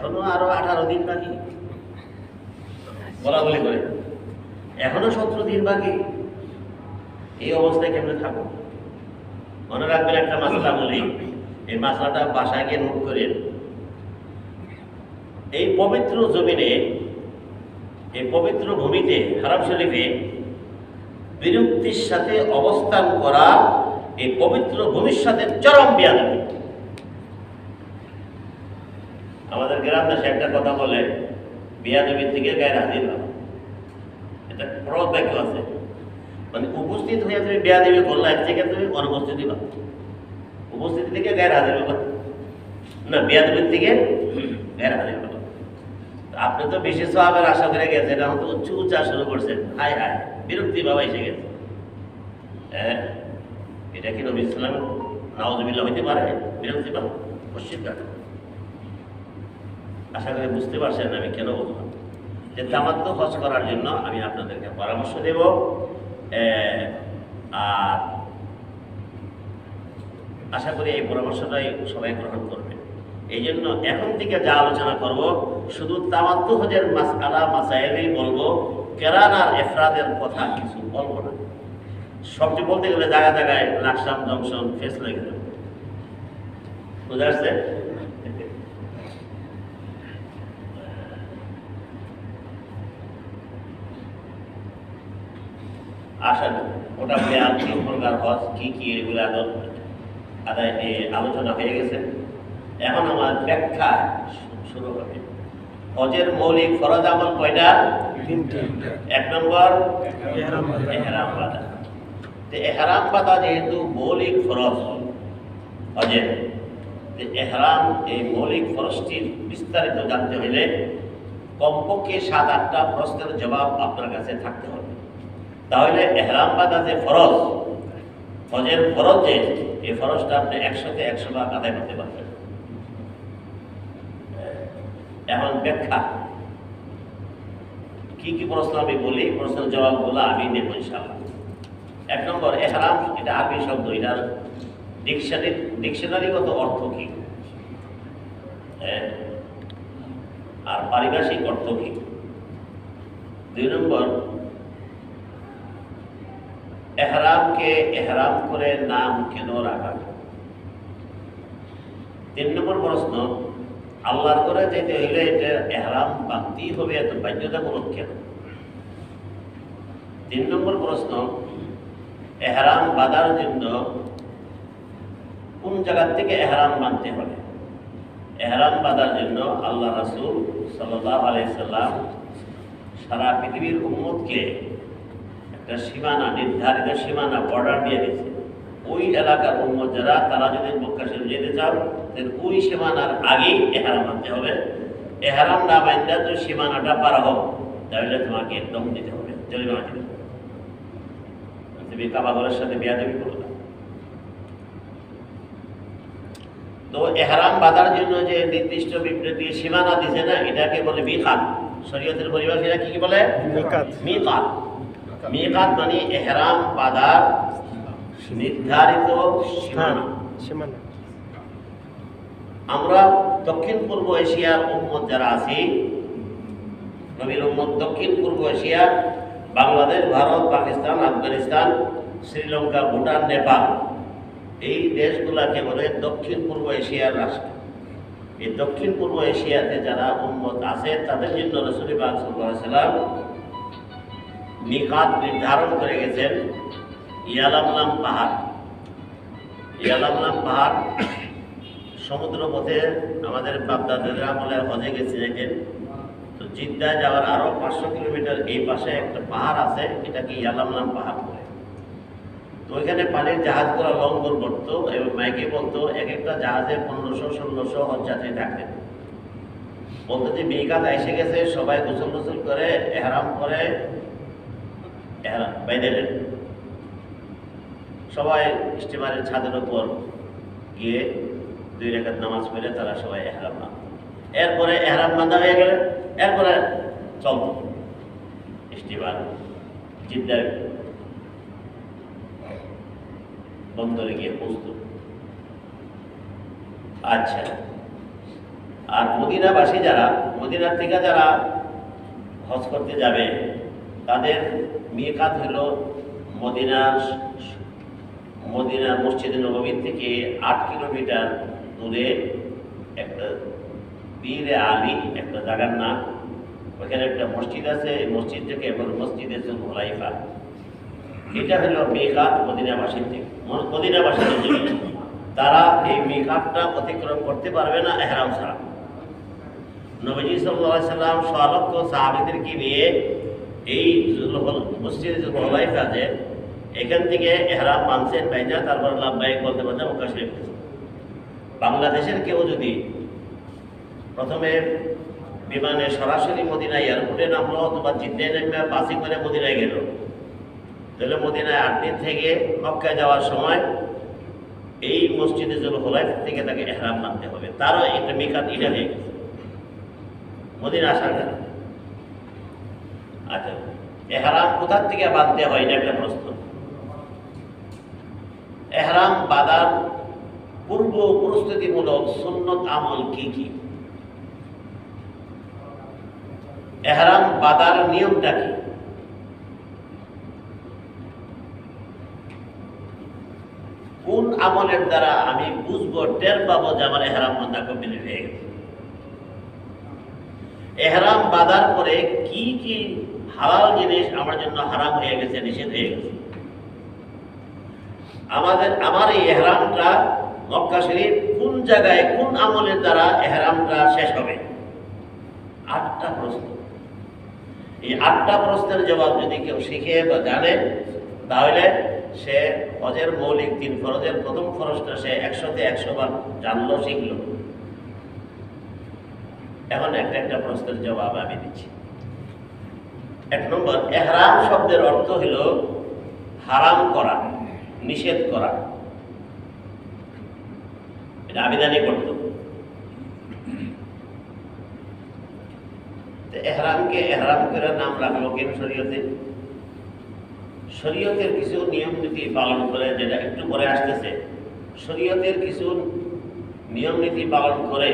এখনও আরও আঠারো দিন বাকি। বলা বলি করে। এখনও সতেরো দিন বাকি। এই অবস্থায় কেমনে থাকো মনে রাখবেন একটা মাসলা বলি। এই মাসলাটা বাসায় গিয়ে নোট করেন এই পবিত্র জমিনে, এই পবিত্র ভূমিতে, হারাম শরীফে বিরক্তির সাথে অবস্থান করা, এই পবিত্র ভূমির সাথে চরম বিয়াদবি। আমাদের গ্রাম দেশে একটা কথা বলে বিয়াদবির থেকে গায়ে হাজির হওয়া এটা প্রবাদ বাক্য আছে। মানে উপস্থিত হয়ে তুমি বিয়াদবি করলে এক থেকে তুমি অনুপস্থিতি পাবে উপস্থিতি থেকে গায়ে হাজির হবা না বিয়াদবির থেকে গায়ে হাজির হবা আপনি তো বেশি সবের আশা করে গেছেন, এখন তো উচ্চ উচ্চা শুরু করছেন হায় হায়, বিরক্তি বাবা এসে গেছে। হ্যাঁ এটা কি নবী ইসলাম নাওজবিল্লা হইতে পারে? বিরক্তি বাবা পশ্চিম ঘাট আশা করি বুঝতে পারছেন আমি কেন বললাম। যে তামাত্ম হজ করার জন্য আমি আপনাদেরকে পরামর্শ দেব। আর আশা করি এই পরামর্শটাই সবাই গ্রহণ করবে। এই জন্য এখন থেকে যা আলোচনা করব, শুধু তামাত্ম হজের মাস আলা মাসাইলেই বলব, কেরান আর এফরাদের কথা কিছু বলব না। সবচেয়ে বলতে গেলে জায়গা জায়গায় লাকসাম, জংশন, ফেস লেগে যাবে। বুঝতে পারছে ওটা বেয়াল তিন প্রকার হজ কি কি এগুলো আদায় আলোচনা হয়ে গেছে। এখন আমার ব্যাখ্যা শুরু হবে। হজের মৌলিক ফরজ আমল কয়টা? এক নম্বর এহরাম বাঁধা। তো এহরাম বাঁধা যেহেতু মৌলিক ফরজ হজের এহরাম এই মৌলিক ফরজটির বিস্তারিত জানতে হলে কমপক্ষে সাত আটটা প্রশ্নের জবাব আপনার কাছে থাকতে হবে। তাহলে এহরাম বাঁধা যে ফরজ হজের ফরজ যে এই ফরজটা আপনি একসাথে একশো ভাগ আদায় করতে পারবেন। এখন ব্যাখ্যা, কি কি প্রশ্ন আমি বলি? প্রশ্নের জবাবগুলো আমি নেব ইনশাআল্লাহ। এক নম্বর, এহরাম এটা আরবি শব্দ, এটার ডিকশনারি, ডিকশনারিগত অর্থ কি? আর পারিভাষিক অর্থ কি? দুই নম্বর এহরামকে এহরাম করে নাম কেন রাখা তিন নম্বর প্রশ্ন, আল্লাহর করে যেতে হইলে এটা এহরাম বাঁধতেই হবে, এত বাধ্যতামূলক কেন? তিন নম্বর প্রশ্ন, এহরাম বাঁধার জন্য কোন জায়গার থেকে এহরাম বাঁধতে হবে? এহরাম বাঁধার জন্য আল্লাহ রাসুল সাল্লাহ আলাইসাল্লাম সারা পৃথিবীর উম্মতকে সীমানা নির্ধারিত সীমানা বর্ডার দিয়ে দিয়েছে। ওই এলাকার উন্মত যারা তারা যদি মক্কা শরীফ যেতে চাও তাহলে ওই সীমানার আগেই এহারাম আনতে হবে। এহারাম না বান্ধা তো সীমানাটা পার হোক তাহলে তোমাকে দম দিতে হবে। জরিমানা দিতে হবে তুমি কাবাগরের সাথে বিয়া দেবী করো না। তো এহারাম বাঁধার জন্য যে নির্দিষ্ট বিবৃতি সীমানা দিছে না এটাকে বলে বিখাত শরীয়তের পরিভাষা এটা কি কি বলে? মিকাত। মিকাত মানে এহরাম বাঁধার নির্ধারিত সীমানা। সীমানা। আমরা দক্ষিণ পূর্ব এশিয়ার উম্মত যারা আছি নবীর উম্মত দক্ষিণ পূর্ব এশিয়া বাংলাদেশ ভারত পাকিস্তান আফগানিস্তান শ্রীলঙ্কা ভুটান নেপাল এই দেশগুলাকে বলে দক্ষিণ পূর্ব এশিয়ার রাষ্ট্র। এই দক্ষিণ পূর্ব এশিয়াতে যারা উন্মত আছে তাদের জন্য রসুল সাল্লাম নিকাত নির্ধারণ করে গেছেন ইয়ালামলাম পাহাড়। ইয়ালামলাম পাহাড় সমুদ্র পথে আমাদের বাপদাদাদের আমলে হজে গেছে দেখেন তো জিদ্দায় যাওয়ার আরও পাঁচশো কিলোমিটার এই পাশে একটা পাহাড় আছে, এটাকে ইয়ালামলাম পাহাড় বলে। তো ওইখানে পানির জাহাজগুলো লঙ্ঘন করতো এবং মাইকে বলতো, এক একটা জাহাজে পনেরোশো, ষোলোশো হজ যাত্রী থাকতেন। বলতো যে, মিকাত এসে গেছে, সবাই গোসল গোসল করে, এহরাম করে এহরাম বাইরে নেন। সবাই স্টিমারের ছাদের উপর গিয়ে দুই রেখাত নামাজ পড়ে তারা সবাই এহরাম বাঁধত এরপরে এহরাম বাঁধা হয়ে গেলে, এরপরে চলত স্টিমার জিদ্দার বন্দরে গিয়ে পৌঁছত আচ্ছা আর মদিনাবাসী যারা, মদিনার থেকে যারা হজ করতে যাবে, তাদের মিকাত হল মদিনার মদিনার মসজিদ নবমীর থেকে আট কিলোমিটার দূরে একটা বীরে আলী, একটা জায়গার নাম। ওখানে একটা মসজিদ আছে, এই মসজিদটাকে এখন মসজিদ আছে হোলাইফা। এটা হলো মেঘাত মদিনাবাসীর থেকে মদিনাবাসীদের জন্য তারা এই মেঘাতটা অতিক্রম করতে পারবে না এহরাম ছাড়া। নবীজি সাল্লাহ সাল্লাম সলক্ষ সাহাবিদেরকে নিয়ে এই মসজিদ হোলাইফা আছে এখান থেকে এহরাম মানছেন বাইনা তারপর লাভবাহিক বলতে বলতে মক্কা শরীফ। বাংলাদেশের কেউ যদি প্রথমে বিমানে সরাসরি মদিনা এয়ারপোর্টে নামলো অথবা জিদ্দায় নেমে বাসে করে মদিনায় গেল, তাহলে মদিনায় আট দিন থেকে মক্কায় যাওয়ার সময় এই মসজিদে জল হোলাইফ থেকে তাকে এহরাম মানতে হবে। তারও একটা মিকাত ইটা হয়ে গেছে। মদিনা আসার কারণে। আচ্ছা এহরাম কোথার থেকে বাঁধতে হয়? এটা একটা প্রশ্ন। এহরাম বাঁধার পূর্ব প্রস্তুতিমূলক সুন্নত আমল কি কি? এহরাম বাঁধার নিয়মটা কি? কোন আমলের দ্বারা আমি বুঝব, টের পাবো যে আমার এহরাম বাঁধা কমপ্লিট হয়ে গেছে? এহরাম বাঁধার পরে কি কি হালাল জিনিস আমার জন্য হারাম হয়ে গেছে, নিষেধ হয়ে গেছে। আমাদের, আমার এই এহরামটা মক্কা শরীফ কোন জায়গায়, কোন আমলের দ্বারা এহরামটা শেষ হবে? আটটা প্রশ্ন। এই আটটা প্রশ্নের জবাব যদি কেউ শিখে বা জানে, তাহলে সে হজের মৌলিক তিন ফরজের প্রথম ফরজটা সে একশোতে একশো বার জানলো, শিখলো। এখন একটা একটা প্রশ্নের জবাব আমি দিচ্ছি। এক নম্বর, এহরাম শব্দের অর্থ হল হারাম করা, নিষেধ করা। এটা আবিধানিক অর্থ। তো এহরামকে এহরাম করে নাম রাখল কেন শরীয়তে? শরীয়তের কিছু নিয়ম নীতি পালন করে যেটা একটু পরে আসতেছে। শরীয়তের কিছু নিয়ম নীতি পালন করে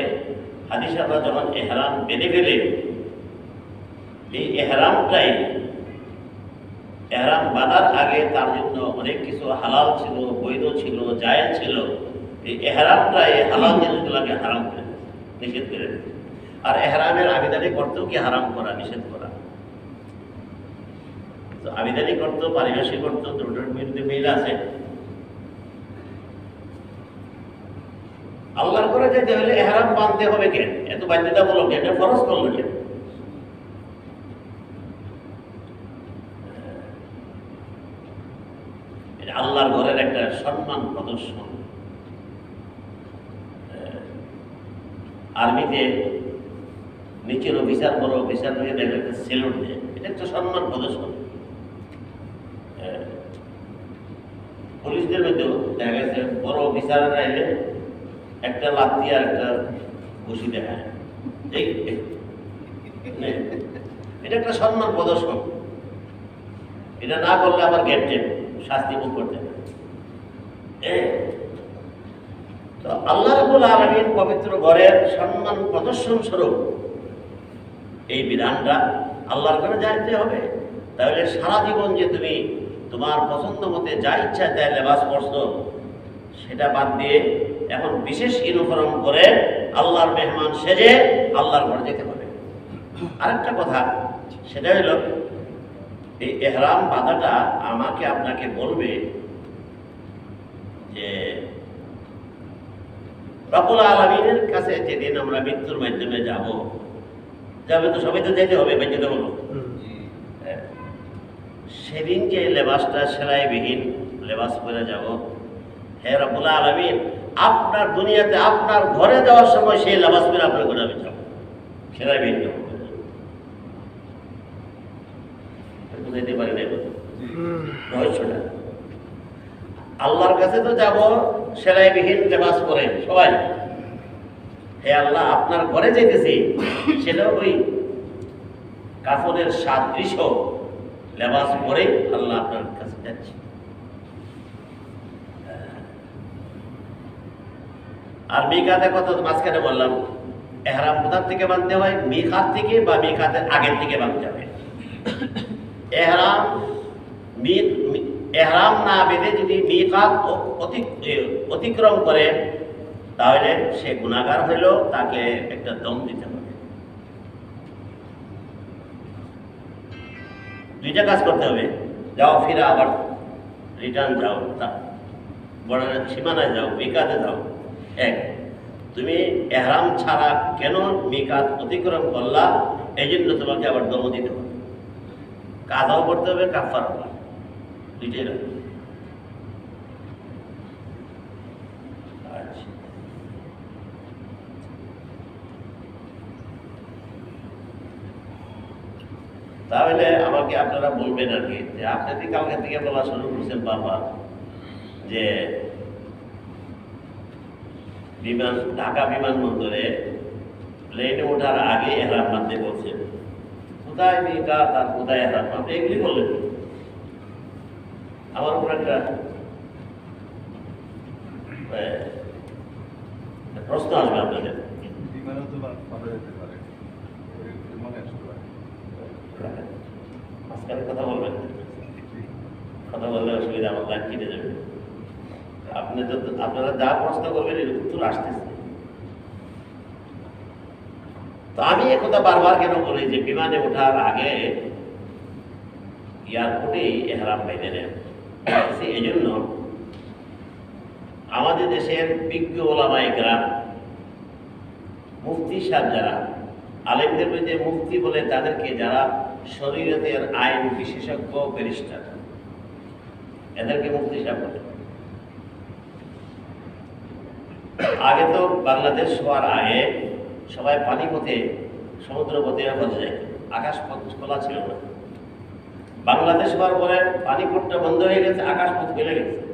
হাদিসাররা যখন এহরাম বেঁধে ফেলে এই এহরামটাই এহরাম বাঁধার আগে তার জন্য অনেক কিছু হালাল ছিল, বৈধ ছিল, জায়েজ ছিল। এই এহরামটাই হালাল জিনিসগুলোকে হারাম করে নিষেধ করে আর এহরামের আবিদানি করতেও কি হারাম করা, নিষেধ করা? তো আবিদানি করতো পারিভাষিক করতো দুটোর বিরুদ্ধে মিল আছে। আল্লাহর করে যেতে হলে এহরাম বাঁধতে হবে কেন? এত বাধ্যতামূলক, এটা ফরজ করল কেন এটা আল্লাহর ঘরের একটা সম্মান প্রদর্শন। আর্মিতে নিচের অফিসার বড় অফিসার হয়ে দেখে একটা সেলুট দেয়। এটা একটা সম্মান প্রদর্শন। পুলিশদের মধ্যেও দেখা গেছে, বড় অফিসাররা এলে একটা লাত্তি আর একটা ঘুষি দেখায় এটা একটা সম্মান প্রদর্শন। এটা না করলে আবার গেট টেপ। শাস্তি ভোগ করতে তো আল্লাহ রাবুল আলমীর পবিত্র ঘরের সম্মান প্রদর্শন স্বরূপ এই বিধানটা আল্লাহর ঘরে যাইতে হবে, তাহলে সারা জীবন যে তুমি তোমার পছন্দ মতে যা ইচ্ছা তাই লেবাস পড়ছো সেটা বাদ দিয়ে এখন বিশেষ ইউনিফর্ম করে আল্লাহর মেহমান সেজে আল্লাহর ঘরে যেতে হবে। আরেকটা কথা, সেটা হলো এই এহরাম বাধাটা আমাকে আপনাকে বলবে যে রকুল আলমিনের কাছে যেদিন আমরা মৃত্যুর মাধ্যমে যাব, যাবে তো সবাই তো যেতে হবে বাধ্যতামূলক হ্যাঁ। সেদিন যে লেবাসটা সেলাইবিহীন লেবাস পরে যাব, হে রকুল আলমিন, আপনার দুনিয়াতে আপনার ঘরে যাওয়ার সময় সেই লেবাস পরে আপনার ঘরে আমি যাব। সেলাইবিহীন যাব। বুঝাইতে পারি না। রহস্যটা আল্লাহর কাছে তো যাব সেলাইবিহীন লেবাস পরে সবাই। হে আল্লাহ আপনার ঘরে যেতেছি সেটা ওই কাপড়ের সাদৃশ্য। লেবাস পরে আল্লাহ আপনার কাছে যাচ্ছে। আর বিকাতে কত মাঝখানে বললাম এহরাম কোথার থেকে বাঁধতে হয়? মিখাত থেকে বা মিখাতের আগের থেকে বাঁধতে হবে এহরাম এহরাম না বেঁধে যদি মিকাত অতিক্রম করে, তাহলে সে গুণাগার হইলেও তাকে একটা দম দিতে হবে। দুইটা কাজ করতে হবে। যাও, ফিরে আবার রিটার্ন যাও বর্ডারের সীমানায় যাও, মিকাতে যাও। এক, তুমি এহরাম ছাড়া কেন মিকাত অতিক্রম করলা? এই জন্য তোমাকে আবার দম দিতে হবে। কাজাও করতে হবে কাফার হবে। দুইটাই রাখবে। আচ্ছা। তাহলে আমাকে আপনারা বলবেন আর কি, যে আপনি তো কালকে থেকে বলা শুরু করছেন বাবা যে বিমান, ঢাকা বিমানবন্দরে প্লেনে ওঠার আগে এহরাম বাঁধতে বলছেন। কোথায় কোথায় এগুলি বললেন। আমার উপর একটা প্রশ্ন আসবে আপনাদের। মাঝখানে কথা বলবেন। কথা বললে অসুবিধা আমার লাইন কেটে যাবে। আপনি তো আপনারা যা প্রশ্ন করবেন এর উত্তর আসতেছে। তো আমি একথা বারবার কেন বলি যে বিমানে ওঠার আগে এয়ারপোর্টে এহরাম বেঁধে নেন। এই জন্য আমাদের দেশের বিজ্ঞ ওলামায় গ্রাম মুফতি সাহেব যারা, আলেমদের মধ্যে মুফতি বলে তাদেরকে যারা শরীয়তের আইন বিশেষজ্ঞ ব্যারিস্টার, এদেরকে মুফতি সাহেব বলে। আগে তো বাংলাদেশ হওয়ার আগে সবাই পানি পথে, সমুদ্র পথে হজে যায় আকাশ পথ খোলা ছিল না। বাংলাদেশ হওয়ার পরে পানিপথটা বন্ধ হয়ে গেছে, আকাশ পথ খুলে গেছে।